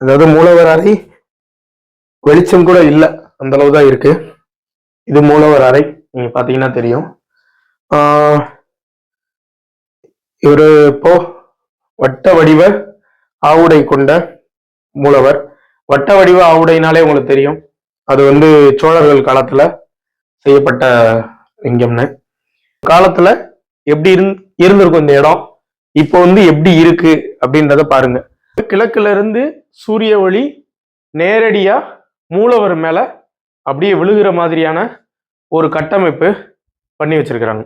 அதாவது மூலவர் அறை வெளிச்சம் கூட இல்லை. அந்த அளவு தான் இருக்கு. இது மூலவர் அறை நீங்க பாத்தீங்கன்னா தெரியும். இவர் இவரு இப்போ வட்ட வடிவ ஆவுடை கொண்ட மூலவர். வட்ட வடிவ ஆவுடைனாலே உங்களுக்கு தெரியும். அது வந்து சோழர்கள் காலத்துல செய்யப்பட்ட லிங்கம்னு. காலத்துல எப்படி இருந் இருந்திருக்கும் இந்த இடம் இப்போ வந்து எப்படி இருக்கு அப்படின்றத பாருங்க. கிழக்குல இருந்து சூரிய ஒளி நேரடியாக மூலவர் மேலே அப்படியே விழுகிற மாதிரியான ஒரு கட்டமைப்பு பண்ணி வச்சிருக்கிறாங்க.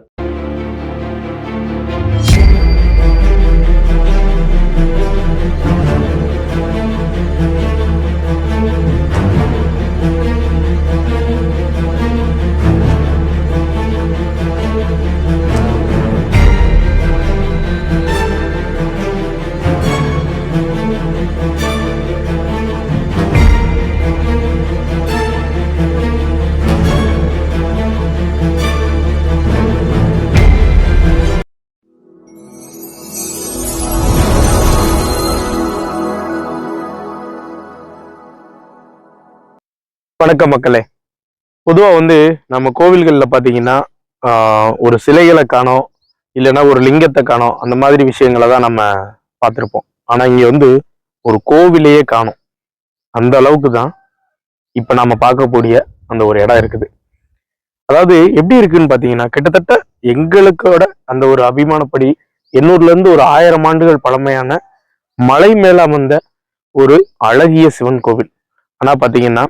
வணக்கம் மக்களே. பொதுவாக வந்து நம்ம கோவில்களில் பார்த்தீங்கன்னா ஒரு சிலைகளை காணோம் இல்லைன்னா ஒரு லிங்கத்தை காணோம் அந்த மாதிரி விஷயங்களை தான் நம்ம பார்த்துருப்போம். ஆனால் இங்கே வந்து ஒரு கோவிலையே காணோம். அந்த அளவுக்கு தான் இப்போ நம்ம பார்க்கக்கூடிய அந்த ஒரு இடம் இருக்குது. அதாவது எப்படி இருக்குன்னு பார்த்தீங்கன்னா கிட்டத்தட்ட எங்களுக்கோட அந்த ஒரு அபிமானப்படி எண்ணூர்லேருந்து ஒரு ஆயிரம் ஆண்டுகள் பழமையான மலை மேல அமர்ந்த ஒரு அழகிய சிவன் கோவில். ஆனால் பார்த்தீங்கன்னா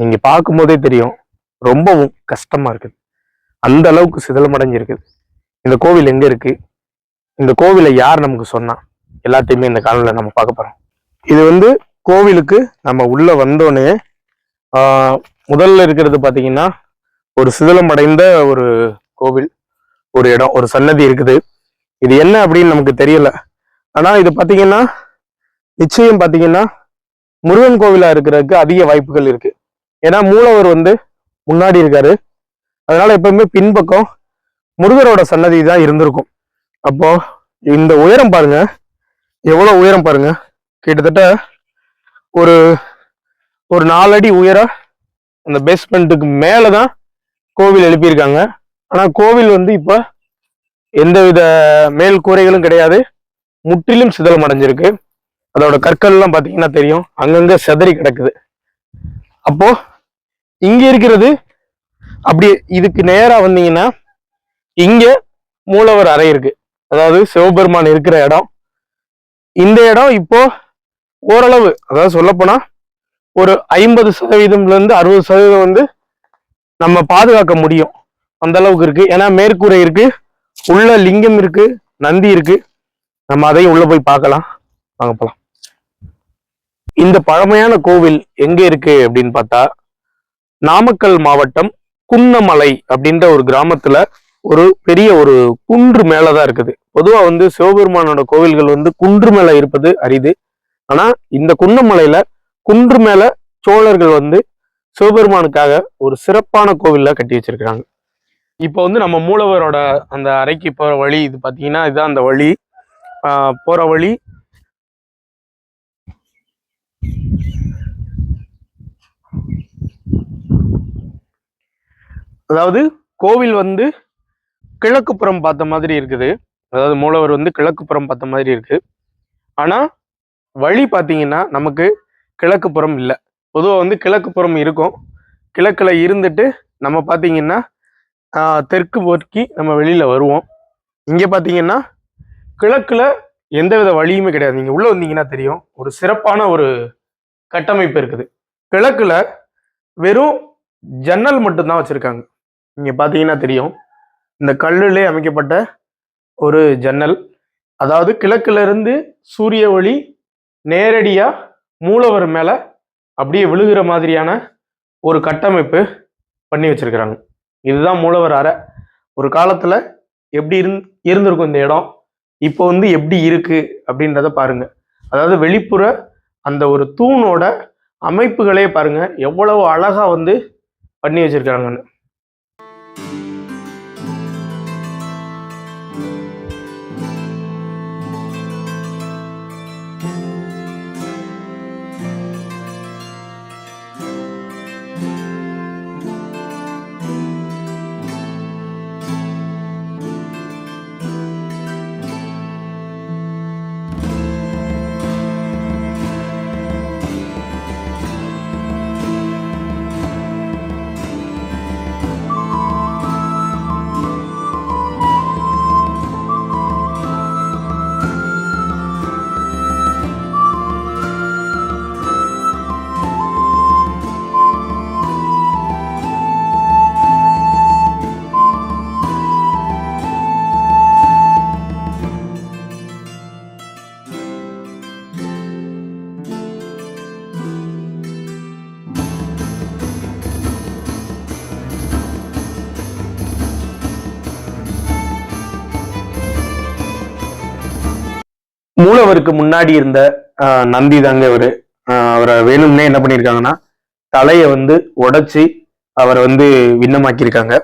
நீங்க பார்க்கும்போதே தெரியும். ரொம்பவும் கஷ்டமா இருக்குது. அந்த அளவுக்கு சிதலமடைஞ்சிருக்குது இந்த கோவில் எங்க இருக்கு? இந்த கோவிலை யார் நமக்கு சொன்னா? எல்லாத்தையுமே இந்த காணொலியில நம்ம பார்க்க போறோம். இது வந்து கோவிலுக்கு நம்ம உள்ள வந்தோடனே முதல்ல இருக்கிறது பார்த்தீங்கன்னா ஒரு சிதலமடைந்த ஒரு கோவில் ஒரு இடம் ஒரு சன்னதி இருக்குது. இது என்ன அப்படின்னு நமக்கு தெரியல. ஆனால் இது பார்த்தீங்கன்னா நிச்சயம் பார்த்தீங்கன்னா முருகன் கோவிலாக இருக்கிறதுக்கு அதிக வாய்ப்புகள் இருக்குது ஏன்னா மூலவர் வந்து முன்னாடி இருக்காரு. அதனால எப்பவுமே பின்பக்கம் முருகரோட சன்னதி தான் இருந்திருக்கும். அப்போ இந்த உயரம் பாருங்க. எவ்வளோ உயரம் பாருங்க. கிட்டத்தட்ட ஒரு ஒரு நாலடி உயர அந்த பேஸ்மெண்ட்டுக்கு மேலே தான் கோவில் எழுப்பியிருக்காங்க. ஆனால் கோவில் வந்து இப்போ எந்தவித மேல் கூரைகளும் கிடையாது. முற்றிலும் சிதலம் அடைஞ்சிருக்கு. அதோட கற்கள்லாம் பார்த்தீங்கன்னா தெரியும். அங்கங்கே செதறி கிடக்குது. அப்போது இங்க இருக்கிறது. அப்படி இதுக்கு நேரா வந்தீங்கன்னா இங்க மூலவர் அறை இருக்கு. அதாவது சிவபெருமான் இருக்கிற இடம். இந்த இடம் இப்போ ஓரளவு அதாவது சொல்லப்போனா ஒரு ஐம்பது சதவீதம்ல இருந்து அறுபது சதவீதம் வந்து நம்ம பாதுகாக்க முடியும். அந்த அளவுக்கு இருக்கு. ஏன்னா மேற்கூரை இருக்கு உள்ள லிங்கம் இருக்கு நந்தி இருக்கு. நம்ம அதையும் உள்ள போய் பார்க்கலாம். வாங்க போலாம். இந்த பழமையான கோவில் எங்க இருக்கு அப்படின்னு பார்த்தா நாமக்கல் மாவட்டம் குன்னமலை அப்படின்ற ஒரு கிராமத்துல ஒரு பெரிய ஒரு குன்று மேலதான் இருக்குது. பொதுவா வந்து சிவபெருமானோட கோவில்கள் வந்து குன்று மேல இருப்பது அரிது. ஆனா இந்த குன்னமலையில குன்று மேல சோழர்கள் வந்து சிவபெருமானுக்காக ஒரு சிறப்பான கோவில்ல கட்டி வச்சிருக்கிறாங்க. இப்போ வந்து நம்ம மூலவரோட அந்த அறைக்கு போற வழி இது பாத்தீங்கன்னா இதுதான் அந்த வழி. போற வழி. அதாவது கோவில் வந்து கிழக்கு புறம் பார்த்த மாதிரி இருக்குது. அதாவது மூலவர் வந்து கிழக்கு புறம் பார்த்த மாதிரி இருக்கு. ஆனால் வழி பார்த்தீங்கன்னா நமக்கு கிழக்கு புறம் இல்லை. பொதுவாக வந்து கிழக்கு புறம் இருக்கும். கிழக்கில் இருந்துட்டு நம்ம பார்த்தீங்கன்னா தெற்கு போக்கி நம்ம வெளியில் வருவோம். இங்கே பார்த்தீங்கன்னா கிழக்குல எந்தவித வழியுமே கிடையாது. நீங்கள் உள்ளே வந்தீங்கன்னா தெரியும். ஒரு சிறப்பான ஒரு கட்டமைப்பு இருக்குது. கிழக்கில் வெறும் ஜன்னல் மட்டும்தான் வச்சுருக்காங்க. இங்கே பார்த்தீங்கன்னா தெரியும். இந்த கல்லுலே அமைக்கப்பட்ட ஒரு ஜன்னல். அதாவது கிழக்கிலிருந்து சூரிய ஒளி நேரடியாக மூலவர் மேலே அப்படியே விழுகிற மாதிரியான ஒரு கட்டமைப்பு பண்ணி வச்சிருக்கிறாங்க. இதுதான் மூலவர் அறை. ஒரு காலத்தில் எப்படி இருந் இருந்திருக்கும் இந்த இடம்? இப்போ வந்து எப்படி இருக்குது அப்படின்றத பாருங்கள் அதாவது வெளிப்புற அந்த ஒரு தூணோட அமைப்புகளே பாருங்கள் எவ்வளவு அழகாக வந்து பண்ணி வச்சிருக்காங்கன்னு. மூலவருக்கு முன்னாடி இருந்த நந்தி தாங்க இவரு. அவரை வேணும்னே என்ன பண்ணியிருக்காங்கன்னா தலையை வந்து உடைச்சி அவரை வந்து விண்ணமாக்கியிருக்காங்க.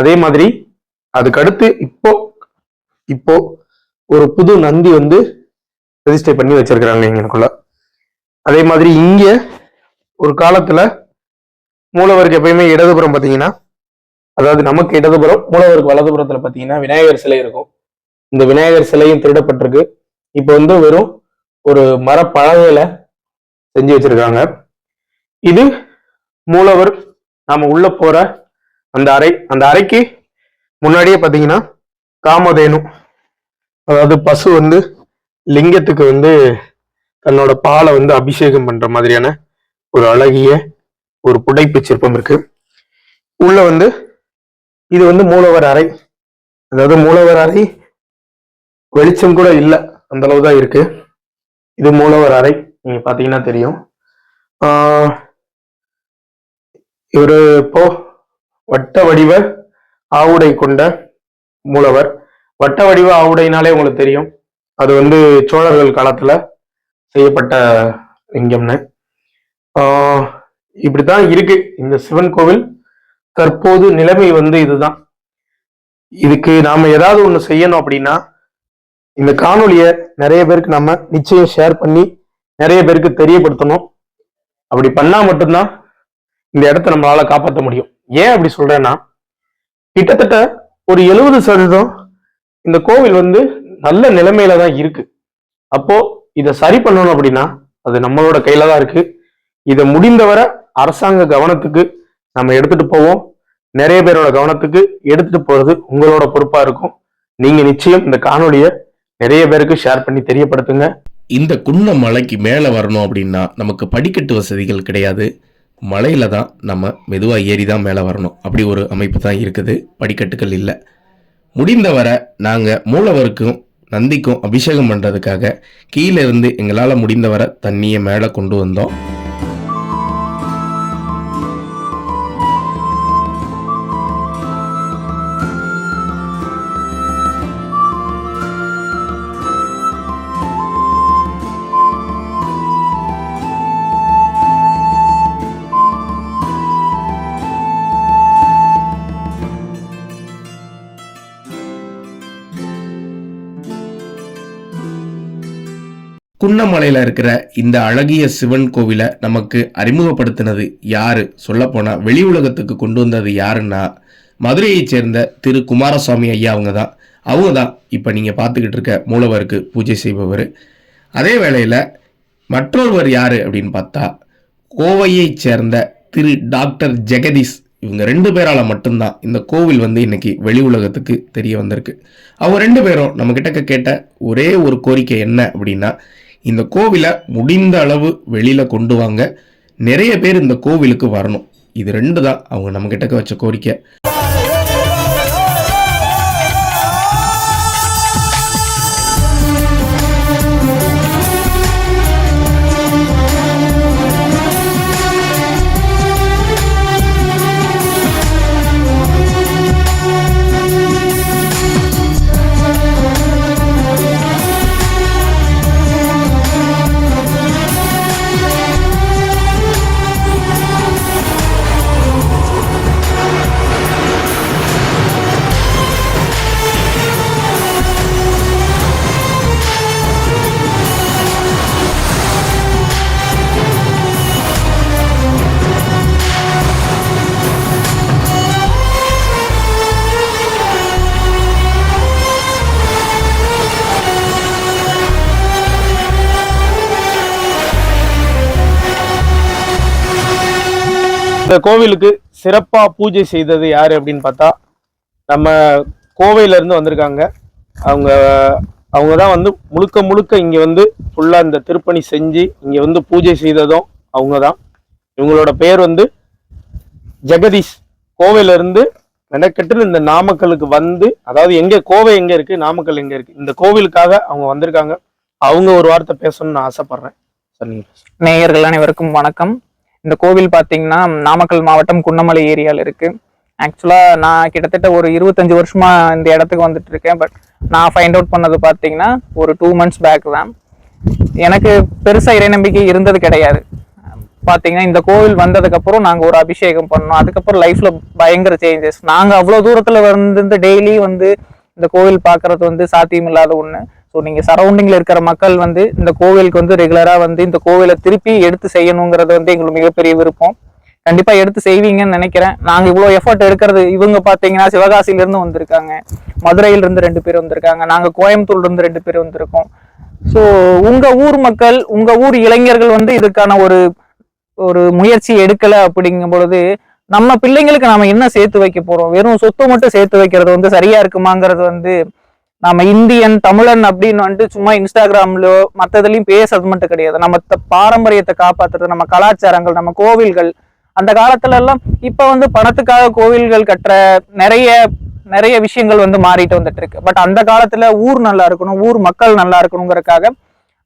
அதே மாதிரி அதுக்கடுத்து இப்போ இப்போ ஒரு புது நந்தி வந்து ரெஜிஸ்டர் பண்ணி வச்சிருக்கிறாங்க எங்களுக்குள்ள. அதே மாதிரி இங்க ஒரு காலத்துல மூலவருக்கு எப்பயுமே இடதுபுறம் பார்த்தீங்கன்னா அதாவது நமக்கு இடதுபுறம் மூலவருக்கு வலதுபுறத்துல பார்த்தீங்கன்னா விநாயகர் சிலை இருக்கும். இந்த விநாயகர் சிலையும் திருடப்பட்டிருக்கு. இப்போ வந்து வெறும் ஒரு மரப்பழகையில செஞ்சு வச்சிருக்காங்க. இது மூலவர் நாம உள்ள போற அந்த அறை. அந்த அறைக்கு முன்னாடியே பார்த்தீங்கன்னா காமதேனு அதாவது பசு வந்து லிங்கத்துக்கு வந்து தன்னோட பாலை வந்து அபிஷேகம் பண்ற மாதிரியான ஒரு அழகிய ஒரு புடைப்பு சிற்பம் இருக்கு. உள்ள வந்து இது வந்து மூலவர் அறை. அதாவது மூலவர் அறை வெளிச்சம் கூட இல்லை. அந்த அளவு தான் இருக்கு. இது மூலவர் அறை. நீங்க பாத்தீங்கன்னா தெரியும். ஆஹ் இவரு இப்போ வட்ட வடிவ ஆவுடை கொண்ட மூலவர். வட்ட வடிவ ஆவுடைனாலே உங்களுக்கு தெரியும். அது வந்து சோழர்கள் காலத்துல செய்யப்பட்ட லிங்கம்னு. இப்படிதான் இருக்கு. இந்த சிவன் கோவில் தற்போது நிலைமை வந்து இதுதான். இதுக்கு நாம ஏதாவது ஒண்ணு செய்யணும் அப்படின்னா இந்த காணொலியை நிறைய பேருக்கு நம்ம நிச்சயம் ஷேர் பண்ணி நிறைய பேருக்கு தெரியப்படுத்தணும். அப்படி பண்ணா மட்டும்தான் இந்த இடத்த நம்மளால காப்பாற்ற முடியும். ஏன் அப்படி சொல்றேன்னா கிட்டத்தட்ட ஒரு எழுபது சதவீதம் இந்த கோவில் வந்து நல்ல நிலைமையில தான் இருக்கு. அப்போ இதை சரி பண்ணணும் அப்படின்னா அது நம்மளோட கையில தான் இருக்கு. இதை முடிந்தவரை அரசாங்க கவனத்துக்கு நம்ம எடுத்துட்டு போவோம். நிறைய பேரோட கவனத்துக்கு எடுத்துட்டு போறது உங்களோட பொறுப்பா இருக்கும். நீங்க நிச்சயம் இந்த காணொலியை நிறைய பேருக்கு ஷேர் பண்ணி தெரியப்படுத்துங்க. இந்த குன்ன மலைக்கு மேலே வரணும் அப்படின்னா நமக்கு படிக்கட்டு வசதிகள் கிடையாது. மலையில் தான் நம்ம மெதுவாக ஏறி தான் மேலே வரணும். அப்படி ஒரு அமைப்பு தான் இருக்குது. படிக்கட்டுகள் இல்லை. முடிந்தவரை நாங்கள் மூலவருக்கும் நந்திக்கும் அபிஷேகம் பண்ணுறதுக்காக கீழே இருந்து எங்களால் முடிந்தவரை தண்ணியை மேலே கொண்டு வந்தோம். குன்னமலையில் இருக்கிற இந்த அழகிய சிவன் கோவிலை நமக்கு அறிமுகப்படுத்தினது யாரு? சொல்லப்போனால் வெளி உலகத்துக்கு கொண்டு வந்தது யாருன்னா மதுரையைச் சேர்ந்த திரு குமாரசுவாமி ஐயா அவங்க தான் அவங்க தான் இப்போ நீங்கள் பார்த்துக்கிட்டு இருக்க மூலவருக்கு பூஜை செய்பவர். அதே வேளையில் மற்றொருவர் யார் அப்படின்னு பார்த்தா கோவையைச் சேர்ந்த திரு டாக்டர் ஜெகதீஷ். இவங்க ரெண்டு பேரால் மட்டும்தான் இந்த கோவில் வந்து இன்னைக்கு வெளி உலகத்துக்கு தெரிய வந்திருக்கு. அவங்க ரெண்டு பேரும் நம்ம கிட்ட கேட்ட ஒரே ஒரு கோரிக்கை என்ன அப்படின்னா இந்த கோவிலை முடிந்த அளவு வெளியில கொண்டு வாங்க. நிறைய பேர் இந்த கோவிலுக்கு வரணும். இது ரெண்டு தான் அவங்க நம்ம வச்ச கோரிக்கை. இந்த கோவிலுக்கு சிறப்பா பூஜை செய்தது யாரு அப்படின்னு பார்த்தா நம்ம கோவையில இருந்து வந்திருக்காங்க. அவங்க அவங்க தான் வந்து முழுக்க முழுக்க இங்க வந்து ஃபுல்லா இந்த திருப்பணி செஞ்சு இங்க வந்து பூஜை செய்ததும் அவங்க தான் இவங்களோட பேர் வந்து ஜெகதீஷ். கோவையில இருந்து மெனக்கெட்டு இந்த நாமக்கலுக்கு வந்து அதாவது எங்க கோவை எங்க இருக்கு நாமக்கல் எங்க இருக்கு இந்த கோவிலுக்காக அவங்க வந்திருக்காங்க. அவங்க ஒரு வார்த்தை பேசணும்னு நான் ஆசைப்படுறேன். நேயர்கள் அனைவருக்கும் வணக்கம். இந்த கோவில் பார்த்தீங்கன்னா நாமக்கல் மாவட்டம் குன்னமலை ஏரியாவில் இருக்குது ஆக்சுவலாக நான் கிட்டத்தட்ட ஒரு இருபத்தஞ்சி வருஷமாக இந்த இடத்துக்கு வந்துட்டு இருக்கேன். பட் நான் ஃபைண்ட் அவுட் பண்ணது பார்த்தீங்கன்னா ஒரு டூ மந்த்ஸ் பேக் தான். எனக்கு பெருசாக இறை நம்பிக்கை இருந்தது கிடையாது. பார்த்தீங்கன்னா இந்த கோவில் வந்ததுக்கப்புறம் நாங்கள் ஒரு அபிஷேகம் பண்ணோம். அதுக்கப்புறம் லைஃப்பில் பயங்கர சேஞ்சஸ் நாங்கள் அவ்வளோ தூரத்தில் வந்து டெய்லி வந்து இந்த கோவில் பார்க்குறது வந்து சாத்தியம் இல்லாத ஒன்று ஸோ நீங்கள் சரௌண்டிங்கில் இருக்கிற மக்கள் வந்து இந்த கோவிலுக்கு வந்து ரெகுலராக வந்து இந்த கோவிலை திருப்பி எடுத்து செய்யணுங்கிறது வந்து எங்களுக்கு மிகப்பெரிய விருப்பம். கண்டிப்பாக எடுத்து செய்வீங்கன்னு நினைக்கிறேன். நாங்கள் இவ்வளோ எஃபர்ட் எடுக்கிறது இவங்க பார்த்தீங்கன்னா சிவகாசியிலேருந்து வந்திருக்காங்க. மதுரையிலேருந்து ரெண்டு பேர் வந்திருக்காங்க. நாங்கள் கோயம்புத்தூர்லேருந்து ரெண்டு பேர் வந்திருக்கோம். ஸோ உங்கள் ஊர் மக்கள் உங்கள் ஊர் இளைஞர்கள் வந்து இதுக்கான ஒரு ஒரு முயற்சி எடுக்கலை அப்படிங்கும் பொழுது நம்ம பிள்ளைங்களுக்கு நாம் என்ன சேர்த்து வைக்க போகிறோம் வெறும் சொத்து மட்டும் சேர்த்து வைக்கிறது வந்து சரியாக இருக்குமாங்கிறது வந்து நம்ம இந்தியன் தமிழன் அப்படின்னு வந்துட்டு சும்மா இன்ஸ்டாகிராம்லயோ மற்றதுலையும் பேசுறது மட்டும் கிடையாது. நம்ம பாரம்பரியத்தை காப்பாத்துறது நம்ம கலாச்சாரங்கள் நம்ம கோவில்கள் அந்த காலத்துல எல்லாம் இப்ப வந்து பணத்துக்காக கோவில்கள் கட்டுற நிறைய நிறைய விஷயங்கள் வந்து மாறிட்டு வந்துட்டு இருக்கு. பட் அந்த காலத்துல ஊர் நல்லா இருக்கணும் ஊர் மக்கள் நல்லா இருக்கணுங்கிறதுக்காக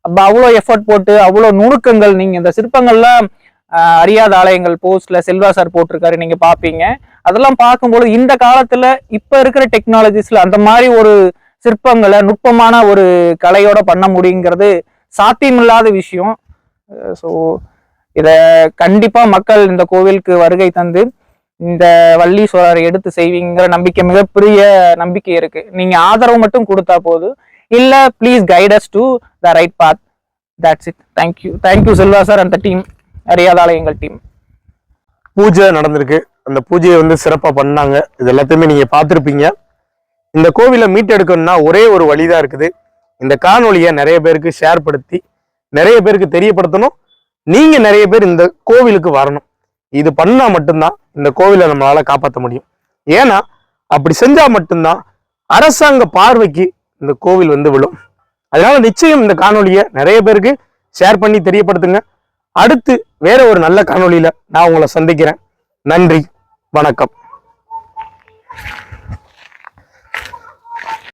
அப்போ அவ்வளோ எஃபர்ட் போட்டு அவ்வளோ நுணுக்கங்கள் நீங்கள் இந்த சிற்பங்கள்லாம் அறியாத ஆலயங்கள் போஸ்ட்ல செல்வா சார் போட்டிருக்காரு நீங்கள் பார்ப்பீங்க அதெல்லாம் பார்க்கும்போது இந்த காலத்தில் இப்போ இருக்கிற டெக்னாலஜிஸில் அந்த மாதிரி ஒரு சிற்பங்களை நுட்பமான ஒரு கலையோட பண்ண முடியுங்கிறது சாத்தியமில்லாத விஷயம். ஸோ இதை கண்டிப்பாக மக்கள் இந்த கோவிலுக்கு வருகை தந்து இந்த வள்ளீஸ்வரரை எடுத்து செய்வீங்கிற நம்பிக்கை மிகப்பெரிய நம்பிக்கை இருக்கு. நீங்க ஆதரவு மட்டும் கொடுத்தா போதும். இல்ல please guide us to the right path that's it thank you thank you Selva sir அந்த டீம் அறியாதாலயங்கள் டீம் பூஜை நடந்திருக்கு. அந்த பூஜையை வந்து சிறப்பாக பண்ணாங்க. இது எல்லாத்தையுமே நீங்க பார்த்துருப்பீங்க. இந்த கோவிலை மீட்டெடுக்கணும்னா ஒரே ஒரு வழிதான் இருக்குது. இந்த காணொலியை நிறைய பேருக்கு ஷேர் படுத்தி நிறைய பேருக்கு தெரியப்படுத்தணும். நீங்க நிறைய பேர் இந்த கோவிலுக்கு வரணும். இது பண்ணா மட்டும்தான் இந்த கோவிலை நம்மளால காப்பாற்ற முடியும். ஏன்னா அப்படி செஞ்சா மட்டும்தான் அரசாங்க பார்வைக்கு இந்த கோவில் வந்து விழும். அதனால நிச்சயம் இந்த காணொலியை நிறைய பேருக்கு ஷேர் பண்ணி தெரியப்படுத்துங்க. அடுத்து வேற ஒரு நல்ல காணொலியில நான் உங்களை சந்திக்கிறேன். நன்றி வணக்கம்.